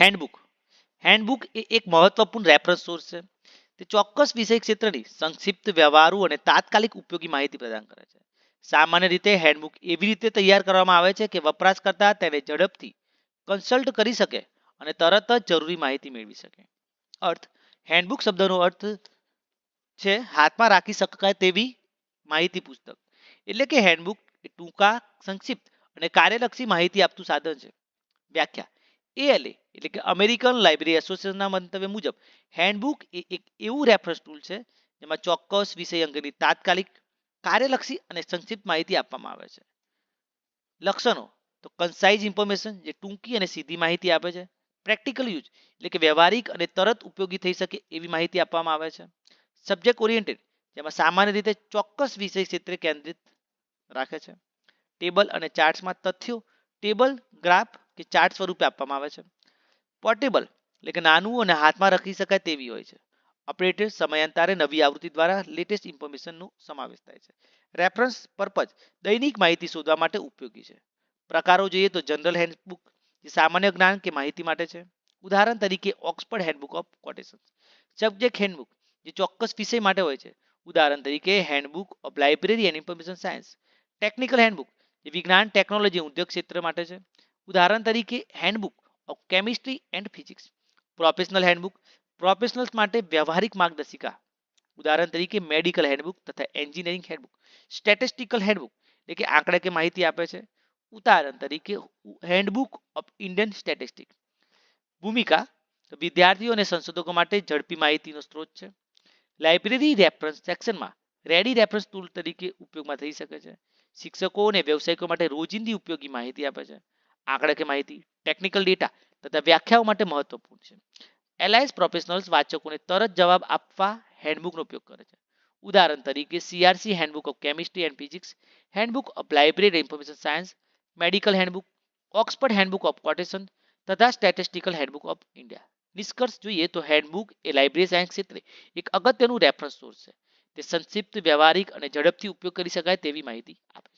Handbook handbook એ એક મહત્વપૂર્ણ reference source છે. તે ચોક્કસ વિષય ક્ષેત્રની સંક્ષિપ્ત વ્યવહારુ અને તાત્કાલિક ઉપયોગી માહિતી પ્રદાન કરે છે. સામાન્ય રીતે હેન્ડબુક એવી રીતે તૈયાર કરવામાં આવે છે કે વપરાશકર્તા તેને ઝડપથી કન્સલ્ટ કરી શકે અને તરત જ જરૂરી માહિતી મેળવી શકે. અર્થ હેન્ડબુક શબ્દનો અર્થ છે, હાથમાં રાખી શકાય તેવી માહિતી પુસ્તક. એટલે કે હેન્ડબુક એ ટૂંકા, સંક્ષિપ્ત અને કાર્યલક્ષી માહિતી આપતું સાધન છે. વ્યાખ્યા એએલએ એટલે કે અમેરિકન લાઇબ્રેરી એસોસિએશનના મંતવ્ય મુજબ હેન્ડબુક એ એક એવું રેફરન્સ ટૂલ છે, જેમાં ચોક્કસ વિષય અંગેની તાત્કાલિક, કાર્યલક્ષી અને સંક્ષિપ્ત માહિતી આપવામાં આવે છે. લક્ષણો, તો કન્સાઇઝ ઇન્ફોર્મેશન જે ટૂંકી અને સીધી માહિતી આપે છે પ્રેક્ટિકલ યુઝ એટલે કે વ્યવહારિક અને તરત ઉપયોગી થઈ શકે એવી માહિતી આપવામાં આવે છે. સબ્જેક્ટ ઓરિએન્ટેડ જેમાં સામાન્ય રીતે ચોક્કસ વિષય ક્ષેત્રે કેન્દ્રિત રાખે છે. ટેબલ અને ચાર્ટ્સમાં તથ્યો ટેબલ ગ્રાફ કે ચાર્ટ સ્વરૂપે આપવામાં આવે છે. પોર્ટેબલ એટલે કે નાનું અને હાથમાં રાખી શકાય તેવી હોય છે. અપડેટેડ સમયાંતરે નવી આવૃત્તિ દ્વારા લેટેસ્ટ ઇન્ફોર્મેશનનો સમાવેશ થાય છે. રેફરન્સ પર્પઝ દૈનિક માહિતી શોધવા માટે ઉપયોગી છે. પ્રકારો જોઈએ તો જનરલ હેન્ડબુક જે સામાન્ય જ્ઞાન કે માહિતી માટે છે. ઉદાહરણ તરીકે Oxford handbook of quotation subject handbook જે ચોક્કસ વિષય માટે હોય છે. ઉદાહરણ તરીકે handbook of library and information science technical handbook જે વિજ્ઞાન ટેકનોલોજી ઉદ્યોગ ક્ષેત્ર માટે છે. ઉદાહરણ તરીકે handbook of chemistry and physics professional handbook professionals માટે વ્યવહારિક માર્ગદર્શિકા. ઉદાહરણ તરીકે મેડિકલ હેન્ડબુક તથા એન્જિનિયરિંગ હેન્ડબુક સ્ટેટિસ્ટિકલ હેન્ડબુક એટલે કે આંકડાકીય માહિતી આપે છે. ઉદાહરણ તરીકે હેન્ડબુક ઓફ ઇન્ડિયન સ્ટેટિસ્ટિક ભૂમિકા, વિદ્યાર્થીઓ અને સંશોધકો માટે ઝડપી માહિતીનો સ્ત્રોત છે. લાઇબ્રેરી રેફરન્સ સેક્શનમાં રેડી રેફરન્સ ટૂલ તરીકે ઉપયોગમાં થઈ શકે છે. શિક્ષકો અને વ્યવસાયિકો માટે રોજિંદી ઉપયોગી માહિતી આપે છે. આંકડાકીય માહિતી ટેકનિકલ ડેટા તથા વ્યાખ્યાઓ માટે મહત્વપૂર્ણ છે. એલાયન્સ પ્રોફેશનલ્સ વાચકોને તરત જવાબ આપવા હેન્ડબુકનો ઉપયોગ કરે છે. ઉદાહરણ તરીકે CRC handbook of chemistry and physics handbook of library information science medical handbook Oxford handbook of quotation તથા સ્ટેટિસ્ટિકલ હેન્ડબુક ઓફ ઇન્ડિયા નિષ્કર્ષ જોઈએ તો હેન્ડબુક એ લાઇબ્રેરી સાયન્સ ક્ષેત્રે એક અગત્યનું રેફરન્સ સોર્સ છે. તે સંક્ષિપ્ત, વ્યવહારિક અને ઝડપથી ઉપયોગ કરી શકાય તેવી માહિતી આપે છે.